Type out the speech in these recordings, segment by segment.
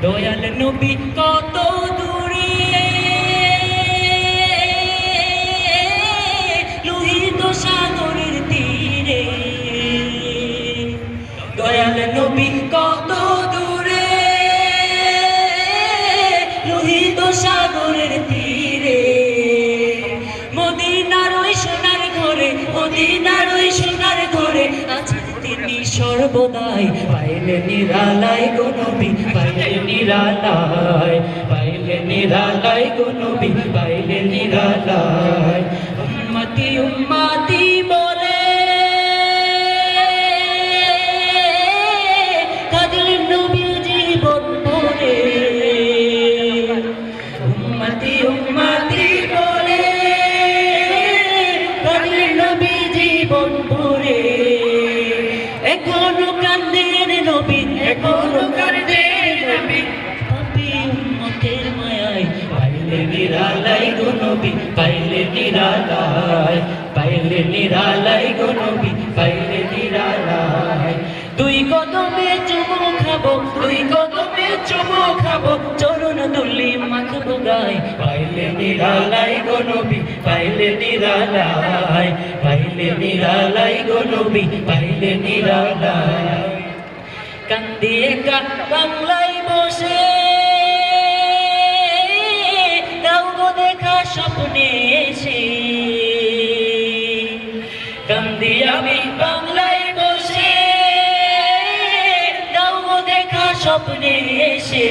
দয়াল নবী কত সর্বদাই পাইলে নিরালায় গো নবী পাইলে নিরালায় পাইলে নিরালায় গো নবী পাইলে নিরালায়। কান্দের নবী এখনও কান্দের নবী? পাপি উম্মতের মায়ায় পাইলে নিরালাই গো নবী পাইলে নিরালাই পাইলে নিরালাই গো নবী পাইলে নিরালাই। দুই কদমে চুমু খাব দুই কদমে চুমু খাব চরণ দুলি মাখবো গায়। পাইলে নিরালাই গো নবী পাইলে নিরালাই পাইলে নিরালাই গো নবী পাইলে নিরালাই। কান্দি একা বাংলায় বসে। দাও গো দেখা স্বপ্নে এসে। কান্দি আমি বাংলায় বসে। দাও গো দেখা স্বপ্নে এসে।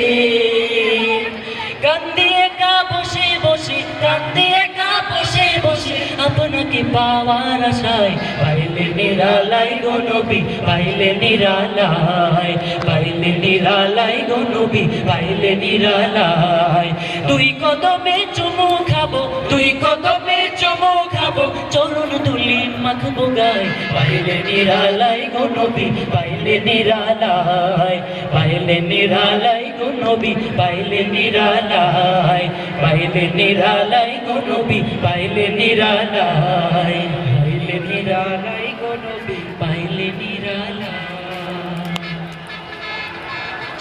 কান্দি একা বসে বসে কান্দি একা বসে বসে, আপনাকে পাওয়ার আশায় পাইলে নিরালাই গো নবী, পাইলে নিরালাই পাইলে নিরালাই গো নবী, পাইলে নিরালাই। তুই কদমে চুমু খাব তুই কদমে চুমু খাব, চরণ তুলি মাখবো গায়। পাইলে নিরালাই গো নবী, পাইলে নিরালাই পাইলে নিরালাই গো নবী, পাইলে নিরালাই পাইলে নিরালাই গো নবী, পাইলে নিরালাই।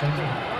真正。